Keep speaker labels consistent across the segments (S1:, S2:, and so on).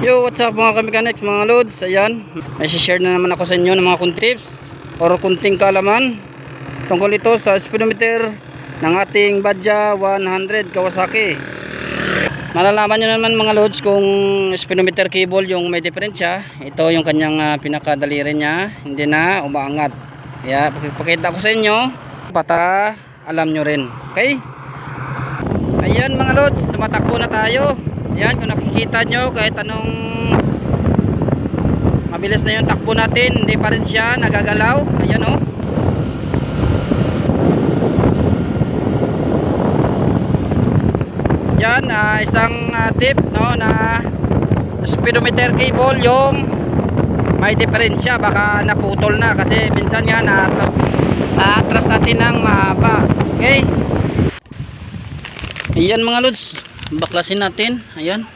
S1: Yo, what's up mga kamechanics, mga loads Ayan, may share na naman ako sa inyo ng mga kunting tips or kunting kalaman tungkol ito sa speedometer ng ating Badja 100 Kawasaki. Malalaman nyo naman mga loads kung speedometer cable yung may diferensya. Ito yung kanyang uh, pinakadaliri niya. Hindi na umaangat. Kaya pakita ko sa inyo Para alam nyo rin. Okay? Ayan mga loads, tumatakbo na tayo Ayan kung nakikita nyo kahit anong Mabilis na yung takbo natin Hindi pa rin siya nagagalaw Ayan oh. Yan, ah, isang ah, tip no na speedometer cable yung may diferensya baka naputol na kasi minsan nga na-atras na-atras natin ng mahaba. Okay? Ayan mga lods, baklasin natin. Ayan.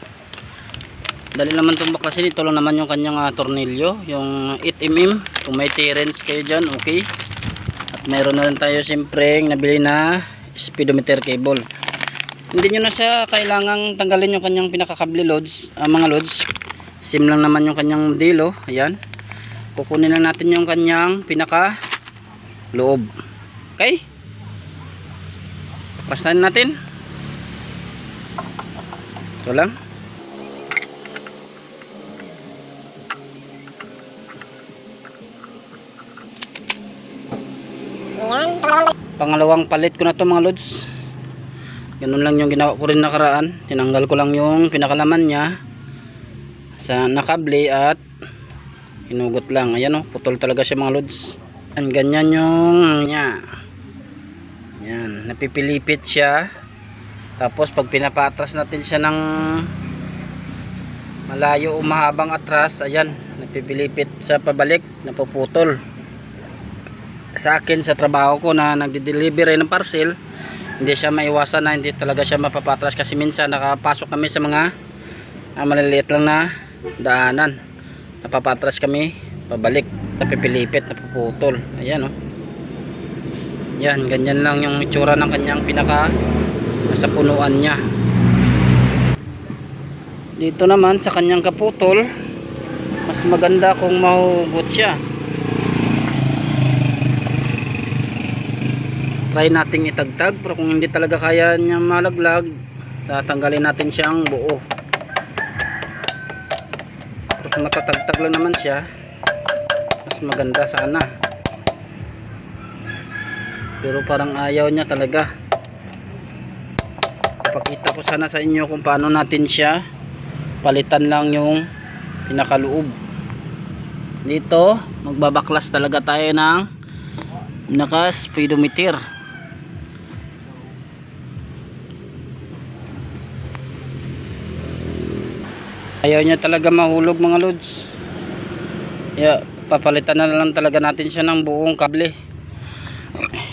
S1: Dali naman itong baklasin. Ito lang naman yung kanyang uh, tornilyo. Yung 8mm. Kung may clearance kayo dyan, okay. At mayroon na rin tayo siyempre nabili na speedometer cable hindi nyo na siya kailangang tanggalin yung kanyang pinakakable loads uh, mga loads sim lang naman yung kanyang modelo ayan kukunin lang natin yung kanyang pinaka loob okay pastahin natin ito lang. Pangalawang palit ko na to mga loads ganun lang yung ginawa ko rin nakaraan. Tinanggal ko lang yung pinakalaman niya sa nakable at hinugot lang. Ayan o putol talaga siya mga lods. Yan ganyan yung niya yan napipilipit siya tapos pag pinapatras natin siya ng malayo o mahabang atras ayan napipilipit sa pabalik napuputol. Sa akin sa trabaho ko na nagde-deliver ng parcel hindi siya maiwasan na hindi talaga siya mapapatras kasi minsan nakapasok kami sa mga ah, maliliit lang na daanan. Napapatras kami pabalik napipilipit napuputol. Ayan oh. yan ganyan lang yung itsura ng kanyang pinaka nasa punuan niya. Dito naman sa kanyang kaputol mas maganda kung mahugot siya. Try nating itagtag pero kung hindi talaga kaya niya malaglag tatanggalin natin siyang buo. Pero kung matatagtag lang naman siya mas maganda sana. Pero parang ayaw niya talaga pakita ko sana sa inyo kung paano natin siya palitan lang yung pinakaloob. Dito magbabaklas talaga tayo ng naka speedometer ayaw niya talaga mahulog mga lods. Yeah, papalitan na lang talaga natin siya ng buong kable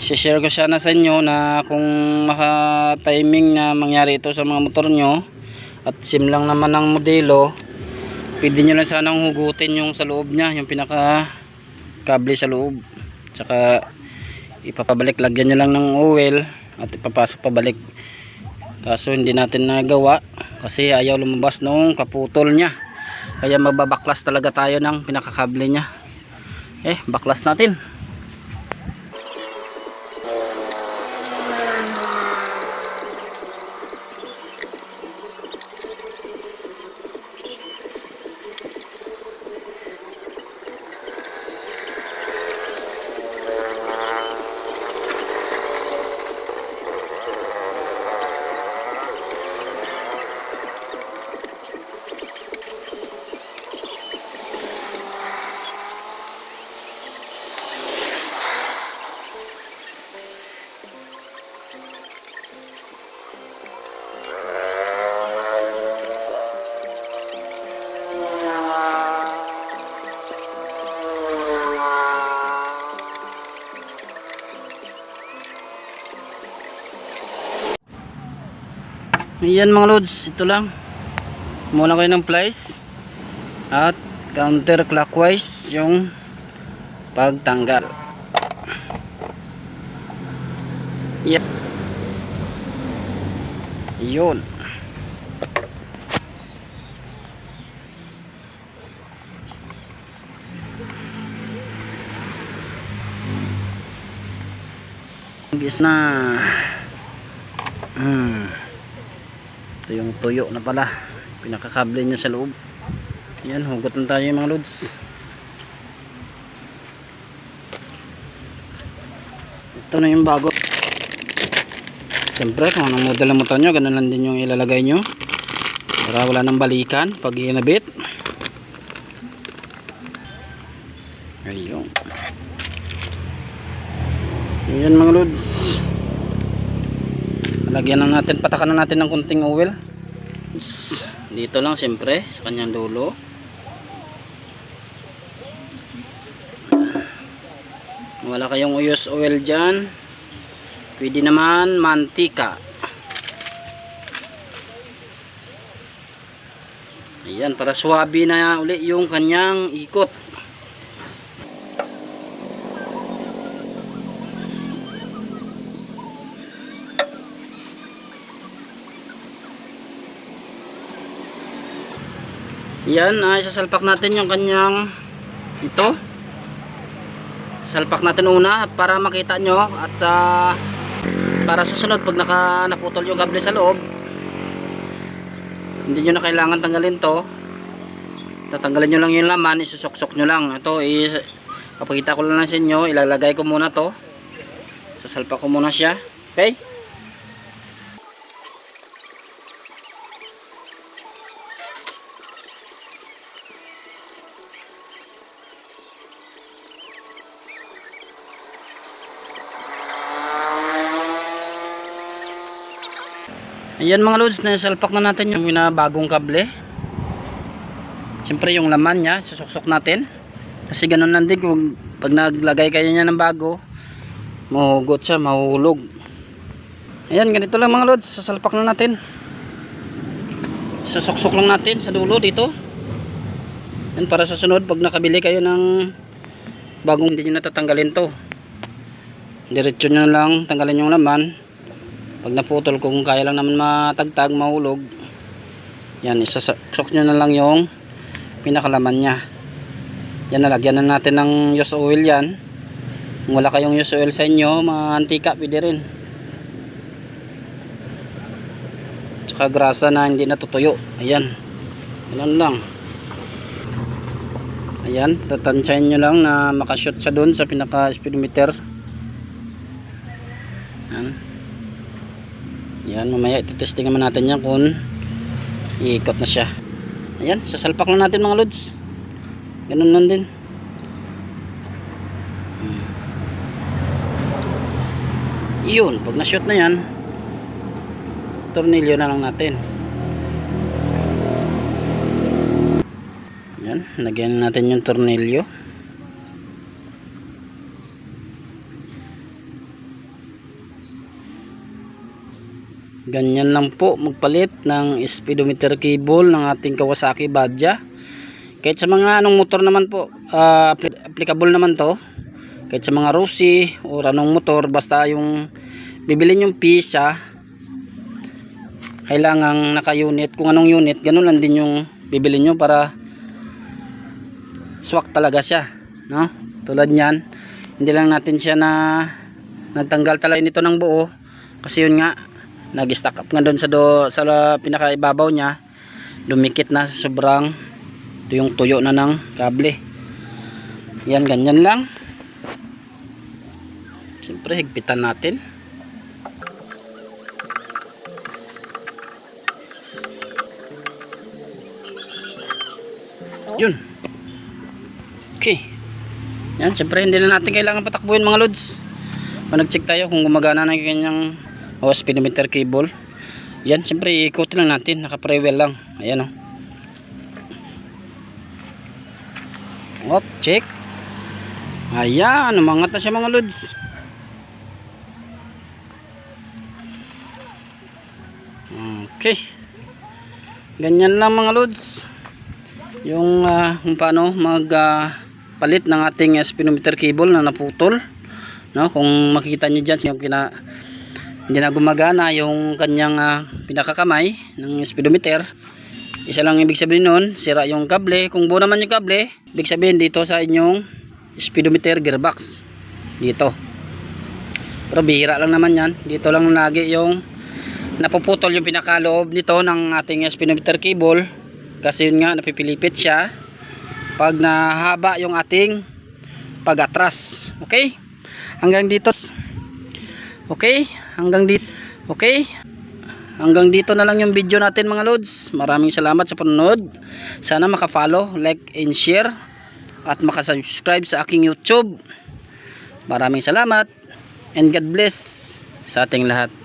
S1: share ko siya na sa inyo na kung maka timing na mangyari ito sa mga motor nyo at sim lang naman ng modelo pwede nyo lang sanang hugutin yung sa loob nya yung pinaka kable sa loob. Tsaka ipapabalik lagyan nyo lang ng oil at ipapasok pabalik. Kaso hindi natin nagawa kasi ayaw lumabas nung kaputol niya. Kaya magbabaklas talaga tayo ng pinakakable niya. Eh baklas natin Ayan mga lods, ito lang. Muna kayo ng plies at counter clockwise yung pagtanggal. Yan. Yun. Bis na. Hmm. Ito yung tuyo na pala. Pinakakable niya sa loob. Yan, hugot lang tayo mga lods. Ito na yung bago. Siyempre, kung anong model ng motor nyo, ganun lang din yung ilalagay nyo. Para wala nang balikan pag inabit. Lagyan na natin, patakan na natin ng kunting oil. Dito lang siyempre, sa kanyang dulo. Wala kayong uyos oil dyan. Pwede naman mantika. Ayan, para swabe na uli yung kanyang ikot. Yan, ay sasalpak natin yung kanyang ito. Salpak natin una para makita nyo at ah, para sa sunod pag naka naputol yung kable sa loob hindi nyo na kailangan tanggalin to. Tatanggalin nyo lang yung laman isusuksok nyo lang. Ito is papakita ko lang sa inyo ilalagay ko muna to. Sasalpak ko muna siya. Okay Ayan mga lods, nasalpak na natin yung bagong kable. Siyempre yung laman niya, susuksok natin. Kasi ganun lang din kung pag naglagay kayo niya ng bago, mahugot siya, mahuhulog. Ayan, ganito lang mga lods, sasalpak na natin. Susuksok lang natin sa dulo dito. Yan para sa sunod, pag nakabili kayo ng bagong hindi nyo natatanggalin to. Diretso nyo lang, tanggalin yung laman pag naputol kung kaya lang naman matagtag mahulog yan isasok nyo na lang yung pinakalaman nya yan nalagyan na natin ng use oil yan. Kung wala kayong use oil sa inyo mga antika pwede rin. Tsaka grasa na hindi natutuyo. Ayan. Ganun lang. Ayan tatansyahin nyo lang na makashoot sa doon sa pinaka speedometer yan yan, mamaya ititesting naman natin yan kung iikot na siya. Ayan, sasalpak lang natin mga lods. Ganun lang din. Hmm. Yun, pag na-shoot na yan, tornilyo na lang natin. Yan, lagyan natin yung tornilyo. Ganyan lang po magpalit ng speedometer cable ng ating Kawasaki Badja. Kahit sa mga anong motor naman po uh, applicable naman to. Kahit sa mga Rossi o anong motor basta yung bibilin yung pisa kailangang naka unit kung anong unit ganun lang din yung bibilin nyo para swak talaga siya no? tulad nyan hindi lang natin siya na nagtanggal talaga nito ng buo. Kasi yun nga nag-stack up nga doon sa do, sa pinakaibabaw niya. Dumikit na sa sobrang. Ito yung tuyo na ng kable. Yan ganyan lang. Siyempre higpitan natin. Yun. Okay. Yan siyempre hindi na natin kailangan patakbuhin mga lods. Pag nag check tayo kung gumagana na yung kanyang o speedometer cable. Yan siyempre iikot lang natin. Naka prewell lang. Ayan o op check. Ayan umangat na siya mga lods. Okay. Ganyan lang mga lods. Yung uh, kung paano mag uh, palit ng ating uh, speedometer cable na naputol. No kung makikita niyo diyan yung kina hindi na gumagana yung kanyang uh, pinakakamay ng speedometer. Isa lang ibig sabihin nun sira yung kable. Kung buo naman yung kable ibig sabihin dito sa inyong speedometer gearbox. Dito. Pero bihira lang naman yan. Dito lang lagi yung napuputol yung pinakaloob nito ng ating speedometer cable. Kasi yun nga napipilipit siya pag nahaba yung ating pagatras. Okay? Hanggang dito okay hanggang dito. Okay hanggang dito na lang yung video natin mga lods. Maraming salamat sa panonood. Sana makafollow like and share at makasubscribe sa aking youtube. Maraming salamat and God bless sa ating lahat